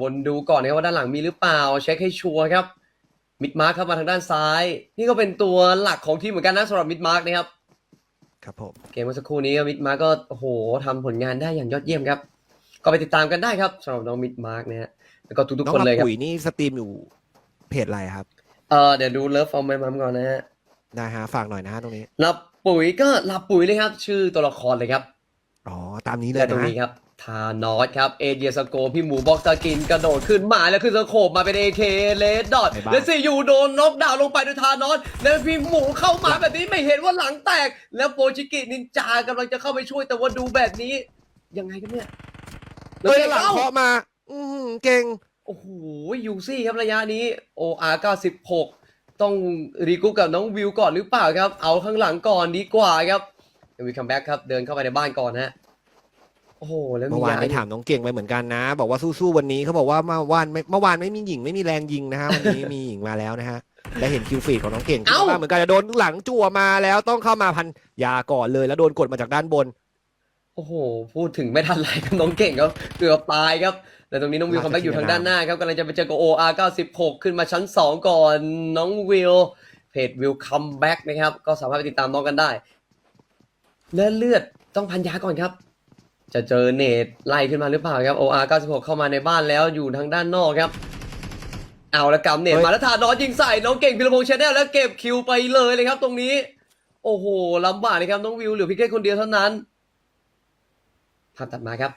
วนดูก่อนนะครับว่าด้านหลังมีหรือเปล่า เช็คให้ชัวร์ครับ มิดมาร์คเข้ามาทางด้านซ้าย นี่ก็เป็นตัวหลักของทีมเหมือนกันนะสำหรับมิดมาร์คนะครับ ครับผม เกมเมื่อสักครู่นี้มิดมาร์กก็โอ้โหทำผลงานได้อย่างยอดเยี่ยมครับ ก็ไปติดตามกันได้ครับสำหรับน้องมิดมาร์กนะฮะแล้วก็ทุกน้ๆองคนลำเลยครับปุ๋ยนี่สตรีมอยู่เพจอะไรครับ เออเดี๋ยวดูเลิฟฟอร์มแมมัมก่อนนะฮะได้ฮะฝากหน่อยนะฮะตรงนี้หลับปุ๋ยก็หลับปุ๋ยเลยครับ ชื่อตัวละครเลยครับอ๋อตามนี้เลยและตรงนะนี้ครับ ทานอสครับเอเดียสโกพี่หมูบ็อกสกินกระโดดขึ้นมาแล้วขึ้นสโคบมาเป็นเอเคเลดดอทและซียูโดนน็อกดาวน์ลงไปด้วยทานอสแล้วพี่หมูเข้ามาแบบนี้ไม่เห็นว่าหลังแตก แล้วโปชิกินินจากำลังจะเข้าไปช่วยแต่ว่าดูแบบนี้ ยังไงกันเนี่ยเฮ้ยหลังอ้าเคาะมา อืมเก่ง โอ้โหยูซี่ครับระยะนี้ OR 96ต้องรีกรุ๊ปกับน้องวิวก่อนหรือเปล่าครับ เอาข้างหลังก่อนดีกว่าครับวิวคัมแบ็กครับเดินเข้าไปในบ้านก่อนฮะ โอ้โหแล้วเมื่มีอวานยาไปถามน้องเก่งไปเหมือนกันนะ บอกว่าสู้ๆวันนี้เขาบอกว่าเมื่อวานไม่เมื่อวานไม่มีหญิงไม่มีแรงยิงนะฮะวันนี้มีหญิงมาแล้วนะฮะและเห็นคิวฟีดของน้องเก่งที่ว่าเหมือนกันจะโดนหลังจั่วมาแล้วต้องเข้ามาพันยาก่อนเลย แล้วโดนกดมาจากด้านบน โอ้โห พูดถึงไม่ทันไรกับน้องเก่งครับเกือบตายครับ แต่ตรงนี้น้องวิวคัมแบ็กอยู่ทางด้านหน้าครับกำลังจะไปเจอกับ OR 96ขึ้นมาชั้น2ก่อนน้องวิวเพจวิวคัมแบ็กนะครับ ก็สามารถไปติดตามน้องกันได้ เลือดเลือดต้องพันยาก่อนครับ จะเจอเนตไล่ขึ้นมาหรือเปล่าครับ OR 96 เข้ามาในบ้านแล้วอยู่ทางด้านนอกครับ เอาละกำเนตเฮ้ยมาแล้วทานอสยิงใส่น้องเก่งพิรพงษ์ชาแนลแล้วเก็บคิวไปเลยเลยครับตรงนี้ โอ้โหลำบากเลยครับน้องวิวเหลือเพียงแค่คนเดียวเท่านั้นภาพตัดมาครับ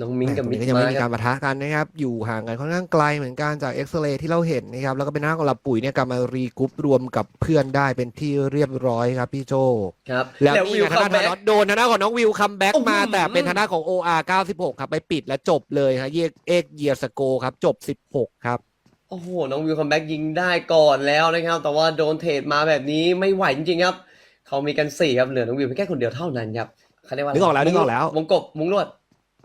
น้องมิ้งกับตรงมินี้กก็ยังมาไม่มีคการับรปะทะกันนะครับ อยู่ห่างกันค่อนข้างไกลเหมือนกันจากเอ็กซเรย์ที่เราเห็นนะครับ แล้วก็เป็นหน้าของลำปุ๋ยเนี่ยกลับมารีกรุ๊ปรวมกับเพื่อนได้เป็นที่เรียบร้อยครับพี่โจครับแล้วแล้วนี่วิวไงคัทามงด้านแบ็ทากนอสโดนทางด้านของน้องวิวคัมแบ็กโอ้โหมา แต่เป็นทางด้านของ OR 96 ครับ ไปปิดและจบเลยครับเยกเอกเยียสโกครับ จบ 16 ครับโอ้โหน้องวิวคัมแบ็กยิงได้ก่อนแล้วนะครับ แต่ว่าโดนเทรดมาแบบนี้ไม่ไหวจริงๆครับเขามีกันสี่ครับเหลือน้องวิวเพียงแค่คนเดียวเท่านั้นครับเขาเรียกว่านึกออกแล้วนึกออกแล้ววงกบมุงลวด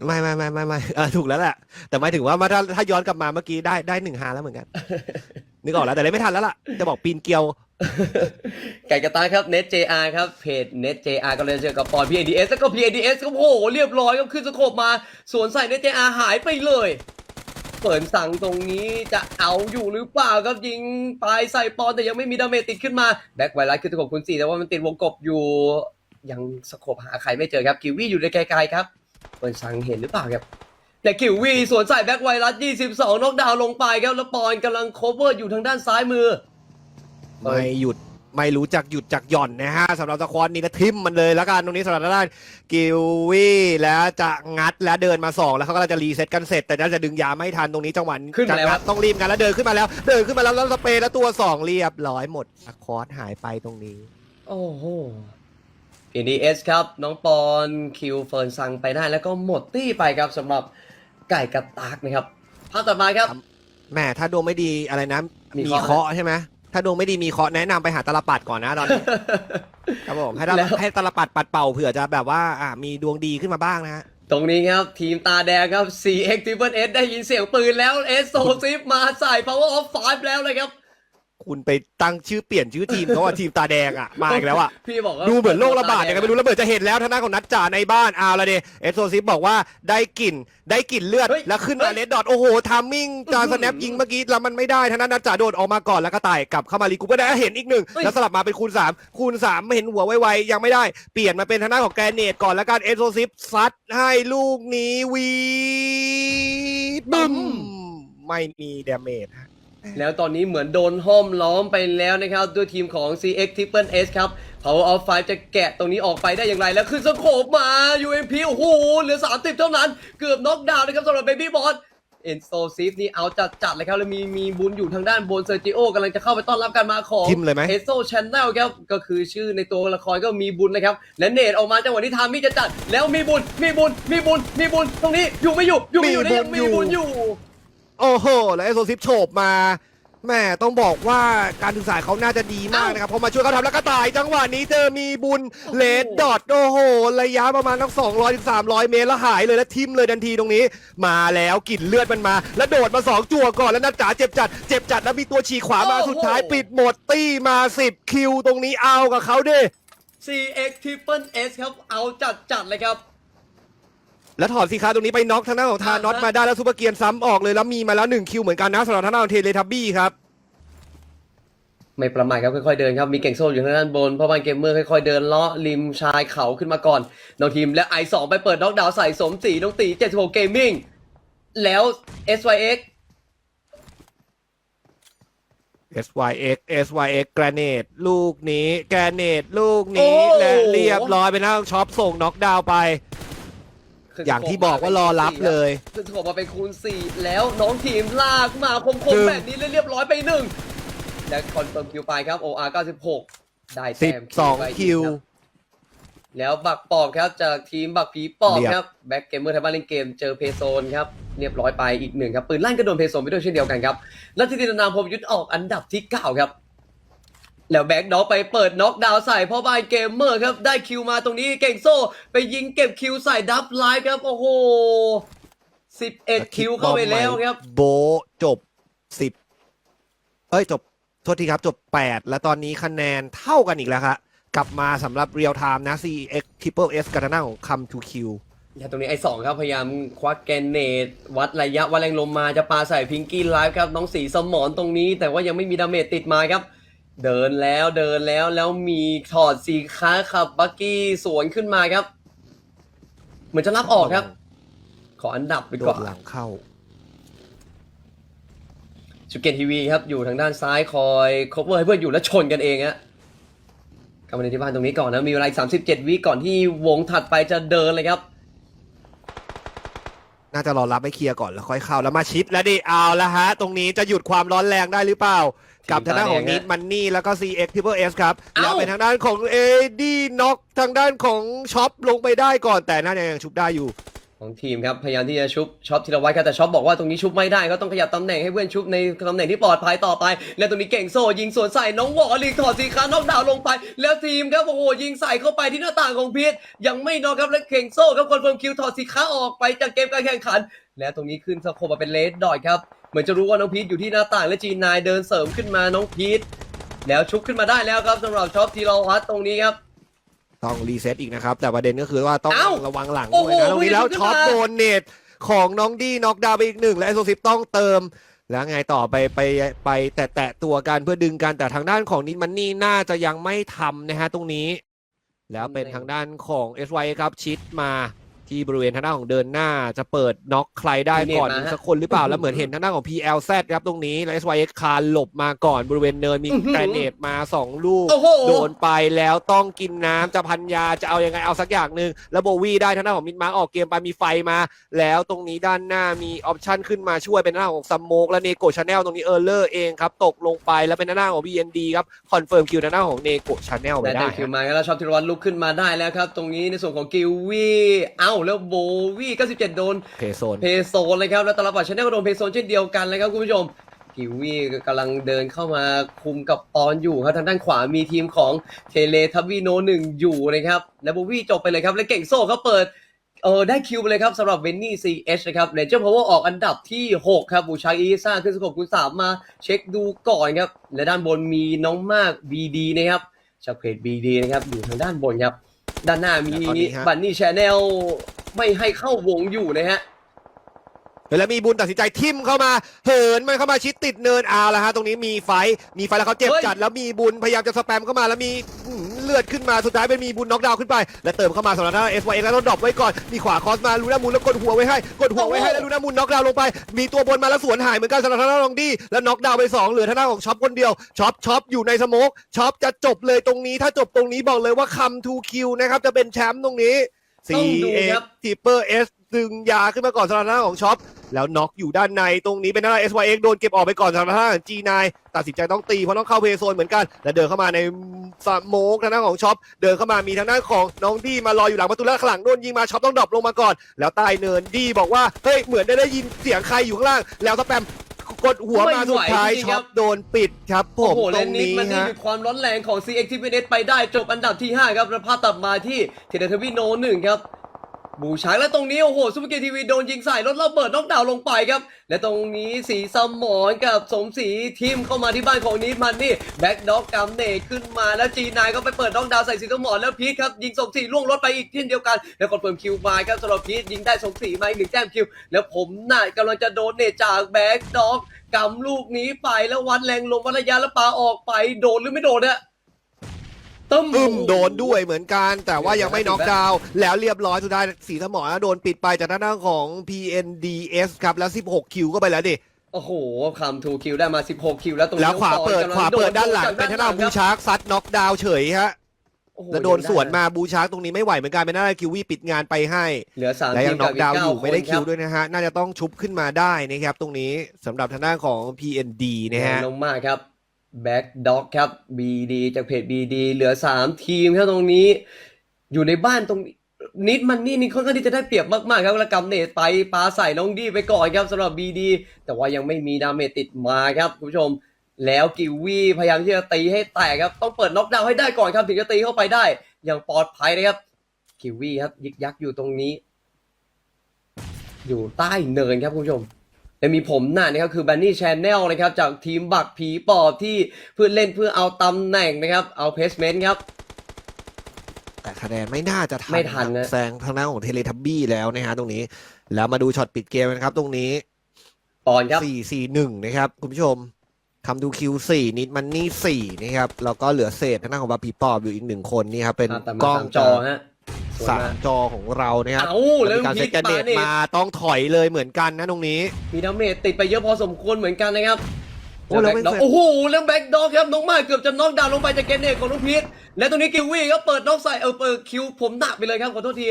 ไม่ไม่ไม่ไม่ไม่เออถูกแล้วแหละแต่หมายถึงว่ามาถ้าถ้าย้อนกลับมาเมื่อกี้ได้ได้หนึ่งหาแล้วเหมือนกัน นึกออกแล้วแต่เล่นไม่ทันแล้วล่ะ จะบอกปีนเกลียว ไก่กระตายครับ Net JR ครับเพจ Net JR ก็เลยเจอกับปอน PADS แล้วก็ PADS ก็โอ้โหเรียบร้อยก็ขึ้นสโคปมาสวนใส่ Net JR หายไปเลยเปิดสั่งตรงนี้จะเอาอยู่หรือเปล่าครับยิงไปใส่ปอนแต่ยังไม่มีดาเมจติดขึ้นมาแบ็คไวรัสคือสโคปคุณสี่แต่ว่ามันติดวงกบอยู่ ยังสโคปหาใครไม่เจอครับกิววี่อยู่ในไกลๆครับ เปิดสั่งเห็นหรือเปล่าครับแต่กิววี่สวนใส่แบ็คไวรัส 22น็อกดาวน์ลงไปครับแล้วปอนกำลังโคเวอร์อยู่ทางด้านซ้ายมือ ไม่หยุดไม่รู้จักหยุดจักหย่อนนะฮะสำหรับสควอตนี้แล้วทิมมันเลยแล้วกันตรงนี้สำหรับทางด้านกิววี่แล้วจะงัดแล้วเดินมาสองแล้วเขาก็จะรีเซ็ตกันเสร็จ แต่น่าจะดึงยาไม่ทันตรงนี้จังหวะขึ้นมาจะแล้วงัดต้องรีบกันแล้วเดินขึ้นมาแล้วเดินขึ้นมาแล้วแล้วสเปรย์แล้วตัวสองเรียบร้อยหมดสควอตหายไปตรงนี้ โอ้โห PDS ครับ น้องปอนคิวเฟิร์นซังไปได้แล้วก็หมดตี้ไปครับสำหรับไก่กระตากนะครับภาพต่อมาครับ แหม่ถ้าดวงไม่ดีอะไรนะ มีมีเคราะห์เคราะห์ใช่ไหมถ้าดวงไม่ดีมีเคราะห์แนะนำไปหาตาลปัดก่อนนะตอนนี้ ครับผมให้ตาแล้ว ให้ตาลปัดปัดเป่าเผื่อจะแบบว่าอ่ามีดวงดีขึ้นมาบ้างนะฮะ ตรงนี้ครับ ทีมตาแดงครับ 4x t r i p l e S ได้ยินเสียงปืนแล้ว S โซซิฟมาใส่ Power of 5แล้วเลยครับ คุณไปตั้งชื่อเปลี่ยนชื่อทีมเขาว่าทีมตาแดงอะมาอีกแล้วอะพี่บอกว่าดูเหมือนโรคระบาดยังไงไม่รู้ระเบิดจะเห็นแล้วทางด้านของนัดจ่าในบ้านเอาละเดเอสโซซิฟบอกว่าได้กลิ่นได้กลิ่นเลือดเฮ้ยแล้วขึ้นมาเฮ้ยเลดดอทโอ้โหทามมิ่งจาอื้อหืสอแนปยิงเมื่อกี้แล้วมันไม่ได้ทางด้านนัดจ่าโดดออกมาก่อนแล้วก็ไต่กลับเข้ามารีกูก็ได้เห็นอีกหนึ่งเฮ้ยแล้วสลับมาเป็นคูณสามคูณสามไม่เห็นหัวไวๆยังไม่ได้เปลี่ยนมาเป็นทางด้านของแกรเนตก่อนแล้วกันเอสโซซิฟซัดให้ลูกนี้วีดบึ้มไม่มีดาเมจฮะ แล้วตอนนี้เหมือนโดนห้อมล้อมไปแล้วนะครับ ด้วยทีมของ CX Triple S ครับ Power of 5จะแกะตรงนี้ออกไปได้อย่างไร แล้วขึ้นสโคปมา UMP โอ้โหเหลือ 30 เท่านั้น เกือบน็อกดาวน์นะครับสำหรับ Baby Boss เอ็นโซซีฟนี่เอาจัดจัดๆเลยครับ แล้วมีมีบุญอยู่ทางด้านบนเซอร์จิโอกำลังจะเข้าไปต้อนรับการมาของทิมเลยไหม เอโซชแนลครับก็คือชื่อในตัวละครก็มีบุญนะครับ และเนตออกมาจังหวะที่ทามี่จะจัด แล้วมีบุญมีบุญมีบุญมีบุญตรงนี้อยู่ไม่อยู่อยู่ไม่อยู่มีนี่บุยัญงมีอยู่ บุญอยู่ โอ้โห แล้วไอโซซิฟโฉบมาแม่ต้องบอกว่าการสื่อสารเขาน่าจะดีมากนะครับพอมาช่วยเขาทำแล้วก็ตายจังหวะนี้เจอมีบุญโอ้โหเลดดอทโอ้โหระยะประมาณทั้ง200ถึง300 เมตรแล้วหายเลยแล้วทิมเลยทันทีตรงนี้ มาแล้วกลิ่นเลือดมันมา แล้วโดดมา 2 จั่วก่อนแล้วนัดจ๋าเจ็บจัดเจ็บจัดแล้วมีตัวฉีกขวามาสุดท้ายปิดหมดตี้มา 10 คิวตรงนี้เอากับเขาดิ CX Triple S ครับเอาจัดจัดๆเลยครับ แล้วถอดสีคาตรงนี้ไปน็อกทางด้านของทานอตอ่าฮะมาได้แล้วซูเปอร์เกียร์ซ้ำออกเลยแล้วมีมาแล้วหนึ่งคิวเหมือนกันนะสำหรับทางด้านของเทเลทับบี้ครับไม่ประมาทครับค่อยๆเดินครับมีเก่งโซ่อยู่ทางด้านบนเพราะบางเกมเมอร์ค่อยๆเดินเลาะริมชายเขาขึ้นมาก่อนน้องทีมและไอสองไปเปิดน็อกดาวน์ใส่สมศรีน้องตี76เกมมิ่งแล้ว SYX SYX SYX แกรเนตลูกนี้แกรเนตลูกนี้โอ้และเรียบร้อยเป็นทางด้านช็อปส่งน็อกดาวน์ไป ขึ้นอย่างที่บอกว่ารอรับเลย ขึ้นสกอร์มาเป็นคูณ 4 แล้วน้องทีมลากมาคมหนึ่ๆงแบบนี้เรียบร้อยไปหนึ่งและคอนเฟิร์มคิวไปครับ OR 96 ได้แต้มไป12คิวรับแล้วบักปอบครับจากทีมบักผีปอบเรียบครับแบ็กเกมเมอร์ไทยบ้านเล่นเกมเจอเพโซนครับเรียบร้อยไปอีกหนึ่งครับปืนลั่นก็โดนเพโซนไปด้วยเช่นเดียวกันครับและทีนามพรหมยุทธออกอันดับที่ 9 ครับ แล้วแบ็กน็อกไปเปิดน็อกดาวน์ใส่พ่อบายเกมเมอร์ครับ ได้คิวมาตรงนี้เก่งโซ่ ไปยิงเก็บคิวใส่ดับไลฟ์ครับ โอ้โห11คิวเข้าไปแล้วครับ โบะจบ10เอ้ยจบโทษทีครับจบ 8 และตอนนี้คะแนนเท่ากันอีกแล้วครับกลับมาสำหรับเรียลไทม์นะ CX Triple S กับทางด้านของ Come to Kill แล้วตรงนี้ไอ้สองครับ พยายามควักแกนเนตวัดระยะวัดแรงลมมาจะปาใส่พิงกี้ไลฟ์ครับ น้องสีสมอนตรงนี้ แต่ว่ายังไม่มีดาเมจติดมาครับ เดินแล้วเดินแล้วแล้วมีถอดสีค้าขับบักกี้สวนขึ้นมาครับ เหมือนจะรับออกครับ ขออันดับไปโดก่อนนหลังเข้าชูเกนทีวีครับอยู่ทางด้านซ้ายคอยคบเวอร์ให้เพื่อนอยู่แล้วชนกันเองฮะกลับมาในที่บ้านตรงนี้ก่อนนะมีเวลาอีก37 วิก่อนที่วงถัดไปจะเดินเลยครับ น่าจะรอรับให้เคลียร์ก่อนแล้วค่อยเข้าแล้วมาชิดแล้วดิเอาละฮะ ตรงนี้จะหยุดความร้อนแรงได้หรือเปล่า กับทางด้านของทีนิมดตาแดงฮะมันนี่แล้วก็ CX Triple S ครับ เอ้า แล้วเป็นทางด้านของเอดีน็อกทางด้านของช็อปลงไปได้ก่อนแต่น่าจะยังชุบได้อยู่ ของทีมครับพยายามที่จะชุบช็อปทีละไว้ครับแต่ช็อปบอกว่าตรงนี้ชุบไม่ได้ก็ต้องขยับตำแหน่งให้เพื่อนชุบในตำแหน่งที่ปลอดภัยต่อไป และตรงนี้เก่งโซ่ยิงสวนใส่น้องวอลลีถอดสีคานอกดาวลงไป แล้วทีมครับโอ้โหยิงใส่เข้าไปที่หน้าต่างของพีทยังไม่นอกครับและเก่งโซ่ครับคนเฟิร์มคิวถอดสีค้าออกไปจากเกมการแข่งขัน แล้วตรงนี้ขึ้นสโคมาเป็นเลสดอยครับเหมือนจะรู้ว่าน้องพีทอยู่ที่หน้าต่างและจีนายเดินเสริมขึ้นมาน้องพีทแล้วชุบขึ้นมาได้แล้วครับสำหรับช็อปทีรวัตตรงนี้ครับ ต้องรีเซ็ตอีกนะครับ แต่ประเด็นก็คือว่าต้องเอ้าระวังหลังโอ้ด้วยโหนะตรงนี้แล้ววิ่งขึ้นช็อปมาโดนเนตของน้องดีน็อกดาวน์ไปอีกหนึ่งและไอโซซิฟต้องเติม แล้วไงต่อไปไปไปแตะแตะตัวกันเพื่อดึงกันแต่ทางด้านของนิดมันนี่น่าจะยังไม่ทำนะฮะตรงนี้ แล้วเป็นทางด้านของ SY ครับชิดมา ที่บริเวณทางด้านของเดินหน้าจะเปิดน็อกใครได้ก่อนมีเน็ตมาฮะสักคนหรือเปล่าแล้วเหมือนเห็นทางด้านของ PLZ ครับตรงนี้แล้ว SYX คานหลบมาก่อนบริเวณเนินมีอื้อหือแกรเนตมาสองลูกโอ้โหโดนไปแล้วต้องกินน้ำจะพันยาจะเอายังไงเอาสักอย่างหนึ่งแล้วโบวี่ได้ทางด้านของมิดมาร์กออกเกมไปมีไฟมา แล้วตรงนี้ด้านหน้ามีออปชันขึ้นมาช่วยเป็นหน้านของซัมโมกและเนโกชาแนลตรงนี้เออร์เลอร์เองครับตกลงไปแล้วเป็นหน้านของ BND ครับคอนเฟิร์มคิวทางด้านของเนโกชาแนลไปได้ได้แต่คิวมาแล้วชอบธีรวัตรลุกขึ้นมาได้แล้วครับ ตรงนี้ในส่วนของกิววี่เอ้าแล้วโบวี่97 โดนเพโซนเพโซนเลยครับ แล้วตลาดชาแนลก็โดนเพโซนเช่นเดียวกันเลยครับคุณผู้ชมกิววี่กำลังเดินเข้ามาคุมกับปอนอยู่ครับทางด้านขวามีทีมของเทเลทับวีโนหนึ่งอยู่นะครับแล้วโบวี่จบไปเลยครับ และเก่งโซ่เขาเปิดเออได้คิวไปเลยครับสำหรับเวนนี่ซีเอชนะครับเลเจอร์พาวเวอร์ออกอันดับที่ 6 ครับบูชาอีซ่าขึ้นสกบคูณสามมาเช็คดูก่อนครับ และด้านบนมีน้องมาก BD นะครับจากเพจ BD นะครับอยู่ทางด้านบนครับ ด้านหน้ามีแล้วตอนนี้ฮะ บันนี่ชแนลไม่ให้เข้าวงอยู่นะฮะ แล้วมีบุญตัดสินใจทิมเข้ามา เหินมันเข้ามาชิดติดเนินเอาละฮะ ตรงนี้มีไฟท์มีไฟท์แล้วเขาเจ็บเฮ้ย จัด แล้วมีบุญพยายามจะสแปมเข้ามาแล้วมีอื้อหือ เลือดขึ้นมาสุดท้ายเป็นมีบุญน็อกดาวน์ขึ้นไป และเติมเข้ามาสำหรับทางเอสวแล้วต้องดรอปไว้ก่อนมีขวาคอสมาลูน่ามูลแล้วกดหัวไว้ให้กดหัวไว้ให้แล้วลูน่ามูลน็อกดาวน์ลงไป มีตัวบนมาแล้วสวนหายเหมือนกันสำหรับทางด้านลองดี้แล้วน็อกดาวน์ไปสองเหลือทางด้านของช็อปคนเดียวช็อปช็อปอยู่ในสโมกช็อปจะจบเลยตรงนี้ ถ้าจบตรงนี้บอกเลยว่าคัมทูคิวนะครับจะเป็นแชมป์ตรงนี้ต้องดูเอครับทีเปอร์เอส ดึงยาขึ้นมาก่อนสำหรับทางด้านของช็อป แล้วน็อกอยู่ด้านในตรงนี้เป็นทางด้าน SYX โดนเก็บออกไปก่อนสำหรับทางด้าน G9 ตัดสินใจต้องตีเพราะต้องเข้าเพย์โซนเหมือนกัน แล้วเดินเข้ามาในสโมกทางด้านของช็อป เดินเข้ามามีทางด้านของน้องดีมารออยู่หลังประตูแล้วข้างหลังโดนยิงมาช็อปต้องดรอปลงมาก่อน แล้วใต้เนินดีบอกว่าเฮ้ยเหมือนได้ได้ยินเสียงใครอยู่ข้างล่าง แล้วสแปมกดหัวมาไม่ไหวสุดท้ายจริงๆช็ครัอบปโดนปิดครับผโอ้มโหตและรงนิดนี้มันนี่ฮะคือความร้อนแรงของ CX t v n s ไปได้จบอันดับที่ 5 ครับแล้วพาตัดมาที่เทเลทวีโนหนึ่งครับ บูชาและตรงนี้ โอ้โหซูเปอร์เกทีวีโดนยิงใส่รถระเบิดน็อกดาวลงไปครับ และตรงนี้สีสมอนกับสมศรีทีมเข้ามาที่บ้านของนิดมันนี่แบ็กด็อกกำเนกขึ้นมาแล้วจีนายก็ไปเปิดน็อกดาวใส่สีสมอนแล้วพีทครับยิงสมศรีล่วงรถไปอีกเช่นเดียวกัน แล้วคอนเฟิร์มคิวมาครับสำหรับพีทยิงได้สมศรีมาอีกหนึ่งแต้มคิว แล้วผมน่ะกำลังจะโดนเนตจากแบ็กด็อกกำลูกนี้ไปแล้ววัดแรงลมวัดระยะแล้วปาออกไปโดนหรือไม่โดนเนี่ย ตึ้มอึมโดนด้วยเหมือนกันแต่ว่ายังไม่น็อกดาวน์แล้วเรียบร้อยสุดท้ายสีสมอโดนปิดไปจากทางด้านของ PNDS ครับแล้ว 16 คิวก็ไปแล้วดิ โอ้โหคำทูคิวได้มา 16 คิวแล้วตรงนี้แล้วขวาน้องปอนเปิดกำลังขวาเปิดโด้านหลังจกเป็นทางด้านของหบูลังครับชาร์กซัดน็อกดาวน์เฉยฮะโอ้โหแล้วโดนสวนมาบูชาร์กตรงนี้ไม่ไหวเหมือนกันเป็นหน้าคิววี่ปิดงานไปให้เหลือ3และยังน็อกดาวน์อยู่ไม่ได้คิวด้ด้วยนะฮะน่าจะต้องชุบขึ้นมาได้นะครับตรงนี้สำหรับทางด้านของ PND นะฮะลงมาครับ แบ็กด็อกครับ BD จากเพจ BD เหลือ3ทีมครับตรงนี้ อยู่ในบ้านตรงนิดมันนี่นี่ค่อนข้างที่จะได้เปรียบมากๆครับแล้วกำเนตไปปาใส่น้องดีไปก่อนครับสำหรับ BD แต่ว่ายังไม่มีดาเมจติดมาครับคุณผู้ชม แล้วกิววี่พยายามที่จะตีให้แตกครับ ต้องเปิดน็อกดาวน์ให้ได้ก่อนครับถึงจะตีเข้าไปได้ อย่างปลอดภัยนะครับกิววี่ครับยึกยักอยู่ตรงนี้ อยู่ใต้เนินครับคุณผู้ชม และมีผมหน้านะครับคือ b บ n นี่ช n แนลนะครับจากทีมบักผีปอบที่เพื่อเล่นเพื่อเอาตำแหน่งนะครับ เอาเพสเมนต์ครับ แต่คะแนนไม่น่าจะทันไม่ทันนะ แซงทางด้านของเทเลทับบี้แล้วนะฮะตรงนี้ แล้วมาดูช็อตปิดเกมนะครับ ตรงนี้ปอนครับ สี่สี่หนึ่งนะครับคุณผู้ชมคำดูคิวสี่นิดมันนี่สี่นะครับแล้วก็เหลือเศษทางด้านของบาปีปอบอยู่อีกหนึ่งคนนี่ครับเป็นอะแต่กมาล้อง สามจอฮะ สวยสามมากจอของเรานะครับเอาแล้วมีการพีเซตทกันเนปาตเนตมาต้องถอยเลยเหมือนกันนะตรงนี้ มีดาเมจติดไปเยอะพอสมควรเหมือนกันนะครับโอ้แล้วไม่บ็คด็อกเสร็จโอ้โหแล้วแบ็กด็อกครับน้องมากเกือบจะน็อกดาวน์ลงไปจากเกนเนตของน้องพีทและตรงนี้กิววี่ก็เปิดน็อกใส่เออเปิดคิวผมหนักไปเลยครับขอโทษที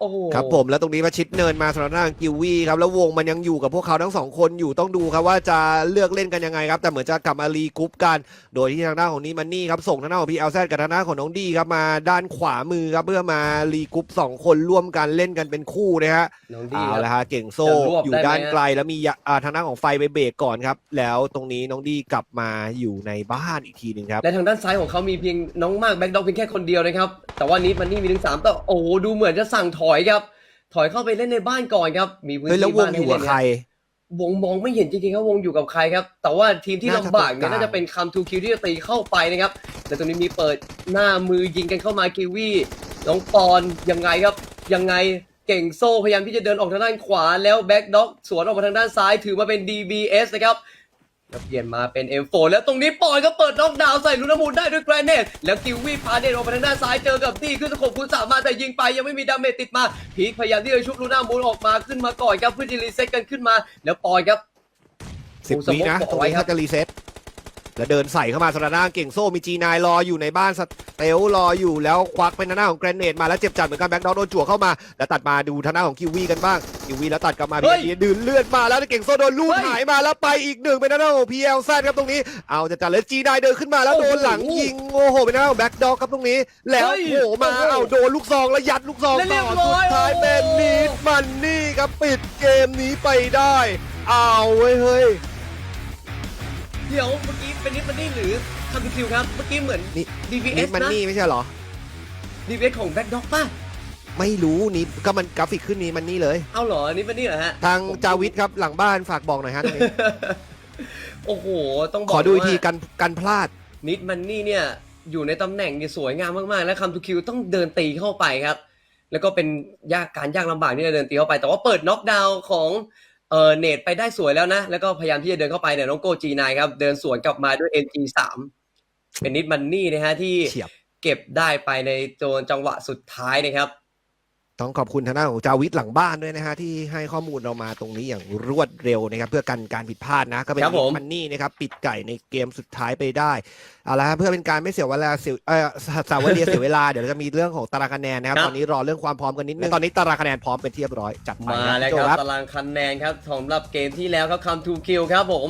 โอ้โหครับผมแล้วตรงนี้มาชิดเนินมาสำหรับทางกิววี่ครับแล้ววงมันยังอยู่กับพวกเขาทั้งสองคนอยู่ต้องดูครับว่าจะเลือกเล่นกันยังไงครับ แต่เหมือนจะกลับมารีกรุ๊ปกัน โดยที่ทางด้านของนี้มันนี่ครับส่งทางด้านของพีเอลแซกับทางด้านของน้องดีครับมาด้านขวามือครับเพื่อมารีกรุ๊ปสองคนร่วมกันเล่นกันเป็นคู่นะฮะน้องดีเอาครับละฮะเก่งโซ่จะรวบอยู่ได้ไหมด้านฮะไกลแล้วมียะอ่าทางด้านของไฟไปเบรกก่อนครับ แล้วตรงนี้น้องดีกลับมาอยู่ในบ้านอีกทีหนึ่งครับและทางด้านซ้ายของเขามีเพียงน้องมากแบ็กด็อกเพียงแค่คนเดียวนะครับแต่ว่านี้มันนี่มีถึงสามแต่โอ้โหดูเหมือนจะสั่งถอยครับ ถอยเข้าไปเล่นในบ้านก่อนครับ มีพื้นเฮ้ยแล้วที่วบ้างนอให้ยู่เล่กับนใครวงมองไม่เห็นจริงๆครับวงอยู่กับใครครับ แต่ว่าทีมที่น่าจะลำบากเนี่ยตรงกลาง น่าจะเป็นคัมทูคิวที่จะตีเข้าไปนะครับ แต่ตรงนี้มีเปิดหน้ามือยิงกันเข้ามากิวี่น้องปอนยังไงครับ ยังไงเก่งโซ่พยายามที่จะเดินออกทางด้านขวาแล้วแบ็กด็อกสวนออกมาทางด้านซ้ายถือมาเป็น DBS นะครับ แล้วเปลี่ยนมาเป็น M4 แล้วตรงนี้ปอนก็เปิดน็อกดาวน์ใส่ลูนามูลได้ด้วยแกรเนตแล้วกิววี่พาเดนออกมาทางด้านซ้ายเจอกับดีขึ้นสะกบคุณสามารถแต่ยิงไปยังไม่มีดาเมจติดมา พีคพยายามที่จะชุบลูนามูลออกมาขึ้นมาก่อนครับเพื่อจะรีเซ็ตกันขึ้นมา แล้วปอนครับสิบโอ้สมวิมุตินะบอกตรงไว้นี้ครับถ้าจะรีเซ็ต แล้วเดินใส่เข้ามาสระด้านเก่งโซ่มีจีนายรออยู่ในบ้านสเตลรออยู่แล้วควักเป็นทางด้านของแกรนเนตมาแล้วเจ็บจัดเหมือนกันแบ็คดอกโดนจั่วเข้ามา แล้วตัดมาดูทางด้านของคิววี่กันบ้างคิววี่แล้วตัดกลับมาเฮ้พียเอ็นดีดืนเลือดมาแล้วเก่งโซ่โดนลูดเฮ้ยหายมาแล้วไปอีกหนึ่งเป็นทางด้านของพีเอลซครับตรงนี้เอาจะจัดแล้วจีนายเดินขึ้นมาแล้วโอ้โดโหนหลังยิงโอ้โหเป็นทางด้านของแบ็คดอกครับตรงนี้ แล้วเฮ้ยโผล่มาโอ้โหเอาโดนลูกซองแล้วยัดลูกซองและเรีต่ยอบร้สุอยดท้ายเป็นโอ้โหนิดมันนี่ครับปิดเกมนี้ไปได้ เอาเว้ยเฮ้ยเดี๋ยวเมื่อกี้ เป็นนิดมันนี่หรือคัมทูคิวครับเมื่อกี้เหมือน นี่ นิ DBS ดมันนะ นี่ไม่ใช่เหรอ DBS ของแบ็กด็อกป่ะ ไม่รู้นี่ก็มันกราฟิกขึ้นนี้มันนี่เลย เอาเหรอนี่มันนี่เหรอฮะ ทางจาวิทครับหลังบ้านฝากบอกหน่อยฮะตรงนี้ โอ้โห ต้องบขอกอดูอีกว่าทีกันกันพลาด นิดมันนี่เนี่ย อยู่ในตำแหน่งเนี่ยสวยงามมากๆ และคัมทูคิวต้องเดินตีเข้าไปครับ แล้วก็เป็นยากการยากลำบากที่จะเดินตีเข้าไป แต่ว่าเปิดน็อกดาวน์ของ เออเนตไปได้สวยแล้วนะ แล้วก็พยายามที่จะเดินเข้าไปเนี่ยน้องโกจีนายครับ เดินสวนกลับมาด้วย NG3 เป็นนิดมันนี่นะฮะที่เฉียบเก็บได้ไปในโจนจังหวะสุดท้ายนะครับ ต้องขอบคุณทางด้านของจาวิทหลังบ้านด้วยนะฮะที่ให้ข้อมูลเรามาตรงนี้อย่างรวดเร็วนะครับ เพื่อกันการผิดพลาดนะ ก็เป็นครับผม มันนี่นะครับ ปิดไก่ในเกมสุดท้ายไปได้เอาละฮะเพื่อเป็นการไม่เสียเวลาเสียเออสาวเรียเสียเวลา เดี๋ยวเราจะมีเรื่องของตารางคะแนนนะครับ ครับ ตอนนี้รอเรื่องความพร้อมกันนิดนึงตอนนี้ตารางคะแนนพร้อมเป็นที่เรียบร้อยจัดไปมานะแล้วโจครับครับตารางคะแนนครับสำหรับเกมที่แล้วครับคัมทูคิวครับผม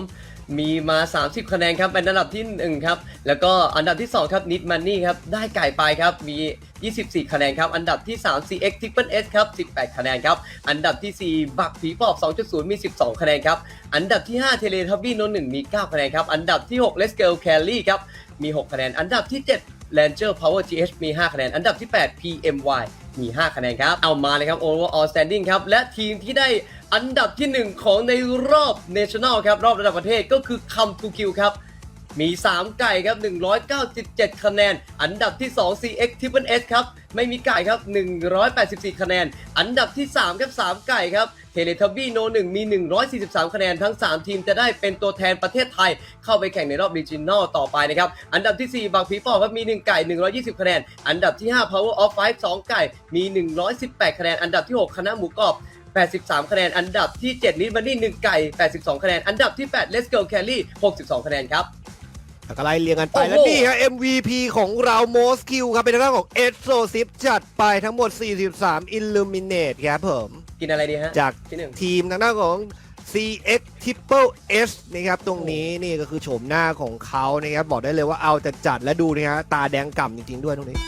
มีมา 30 คะแนนครับเป็นอันดับที่1ครับแล้วก็อันดับที่ 2 ครับนิดมันนี่ครับได้ไก่ไปครับมี 24 คะแนนครับอันดับที่ 3 CX Triple S ครับ 18 คะแนนครับอันดับที่ 4 บักผีปอบ 2.0 มี 12 คะแนนครับอันดับที่ 5 เทเลทับบี้โนหนึ่งมี 9 คะแนนครับอันดับที่ 6 Let's Girl Carry ครับมี 6 คะแนน อันดับที่ 7 Ranger Power GH มี 5 คะแนน อันดับที่ 8 PMY มี 5 คะแนนครับ เอามาเลยครับ overall standing ครับ และทีมที่ได้ อันดับที่ 1 ของในรอบ national ครับ รอบระดับประเทศก็คือ Come to Kill ครับ มี 3 ไก่ครับ 197 คะแนน อันดับที่ 2 CX Triple S ครับ ไม่มีไก่ครับ 184 คะแนน อันดับที่ 3 ครับ 3 ไก่ครับเทเลทับบี้โน1มี 143 คะแนนทั้ง 3 ทีมจะได้เป็นตัวแทนประเทศไทย เข้าไปแข่งในรอบ Regional ต่อไปนะครับ อันดับที่ 4 บางพีปอครับมี 1 ไก่ 120 คะแนน อันดับที่ 5 Power of 5 2ไก่มี 118 คะแนน อันดับที่ 6 คณะหมูกรอบ 83 คะแนน อันดับที่ 7 นิดมันนี่1ไก่ 82 คะแนน อันดับที่ 8 Let's Go Carry 62 คะแนนครับแล้วก็ไล่เรียงกันไปโอ้โหแล้วนี่ฮะ MVP ของเราโมสคิวครับเป็นทางด้านของเอสโซซิฟจัดไปทั้งหมด 43 Illuminate ครับผมกินอะไรดีฮะ จากที่หนึ่งทีมทางด้านของ CX Triple S นะครับตรงนี้นี่ก็คือโฉมหน้าของเขานะครับบอกได้เลยว่าเอาจัดจัดๆและดูนะฮะตาแดงก่ำจริง ๆ ด้วยตรงนี้